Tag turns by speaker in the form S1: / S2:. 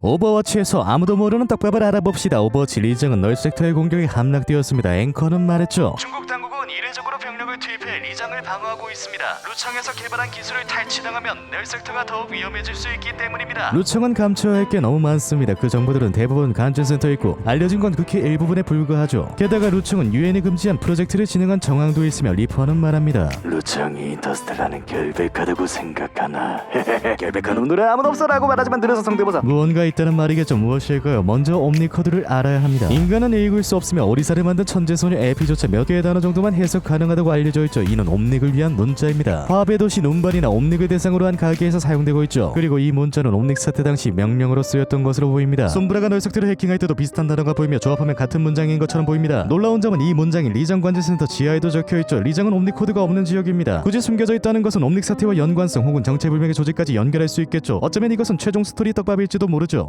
S1: 오버워치에서 아무도 모르는 떡밥을 알아봅시다. 오버워치 리정은 널 섹터의 공격에 함락되었습니다. 앵커는 말했죠.
S2: 중국 병력을 투입해 리장을 방어하고 있습니다. 루창에서 개발한 기술을 탈취당하면 넬섹터가 더욱 위험해질 수 있기 때문입니다.
S1: 루청은 감춰야 할 게 너무 많습니다. 그 정보들은 대부분 간전센터에 있고 알려진 건 극히 일부분에 불과하죠. 게다가 루청은 유엔이 금지한 프로젝트를 진행한 정황도 있으며 리퍼는 말합니다.
S2: 루창이 인터스텔라는 결백하다고 생각하나? 결백한 놈들은 아무도 없어라고 말하지만 들어서 성대모사.
S1: 무언가 있다는 말이겠죠. 무엇일까요? 먼저 옴니코드를 알아야 합니다. 인간은 읽을 수 없으며 어리사를 만든 천재소녀 에피조차 몇 개의 단어 정도만 해석 가능하다고 알 려져 있죠. 이는 옴닉을 위한 문자입니다. 화배 도시 눈발이나 옴닉을 대상으로 한 가게에서 사용되고 있죠. 그리고 이 문자는 옴닉 사태 당시 명령으로 쓰였던 것으로 보입니다. 솜브라가 널석들을 해킹할 때도 비슷한 단어가 보이며 조합하면 같은 문장인 것처럼 보입니다. 놀라운 점은 이 문장이 리장 관제센터 지하에도 적혀 있죠. 리장은 옴닉 코드가 없는 지역입니다. 굳이 숨겨져 있다는 것은 옴닉 사태와 연관성 혹은 정체불명의 조직까지 연결할 수 있겠죠. 어쩌면 이것은 최종 스토리 떡밥일지도 모르죠.